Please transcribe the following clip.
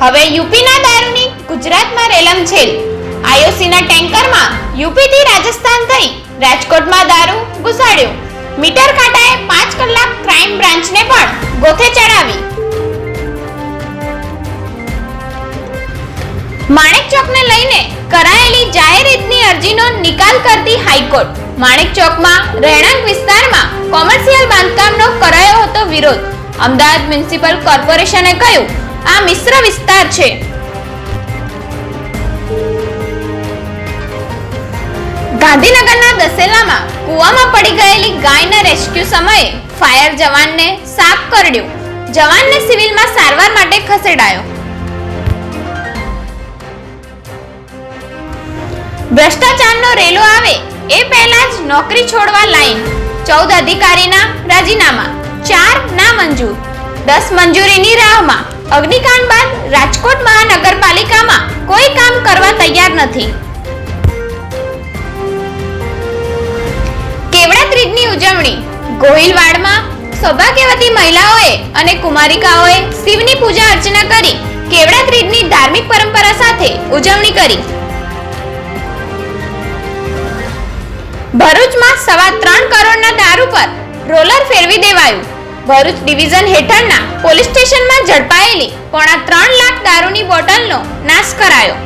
હવે યુપીના દારૂની ગુજરાતમાં રેલમછેલ આઈઓસીના ટેન્કરમાં યુપીથી રાજસ્થાન થઈ રાજકોટમાં દારૂ ઘુસાડ્યો. મીટર કાંટાએ પાંચ કલાક ક્રાઇમ બ્રાન્ચને પણ ગોથે ચડાવી. માણેક ચોકને લઈને કરાયેલી જાહેર હિતની અરજીનો નિકાલ કરતી હાઈકોર્ટ. માણેક ચોકમાં રહેણાંક વિસ્તારમાં કોમર્શિયલ બાંધકામનો કરાયો હતો વિરોધ. અમદાવાદ મ્યુનિસિપલ કોર્પોરેશને કહ્યું, આ મિશ્ર વિસ્તાર છે. ગાંધીનગરના દસેલામાં કૂવામાં પડી ગયેલી ગાયના રેસ્ક્યુ સમયે ફાયર જવાનને સાપ કરડ્યો. જવાનને સિવિલમાં સારવાર માટે ખસેડાયો. ભ્રષ્ટાચારનો રેલો આવે એ પહેલા જ નોકરી છોડવા લાઈન, ચૌદ અધિકારીના રાજીનામા. ચાર ના મંજૂર. દસ મંજૂરીની રાહમાં અગ્નિકાંડ બાદ રાજકોટ મહાનગરપાલિકામાં કોઈ કામ કરવા તૈયાર નથી. કેવડા ત્રીજની ઉજવણી. ગોહિલવાડમાં સૌભાગ્યવતી મહિલાઓએ અને કુમારિકાઓએ શિવની પૂજા અર્ચના કરી કેવડા ત્રીજની ધાર્મિક પરંપરા સાથે ઉજવણી કરી. ભરૂચમાં સવા ત્રણ કરોડના દારૂ પર રોલર ફેરવી દેવાયું. ભરૂચ ડિવિઝન હેઠળના પોલીસ સ્ટેશનમાં ઝડપાયેલી પોણા ત્રણ લાખ દારૂની બોટલનો નાશ કરાયો.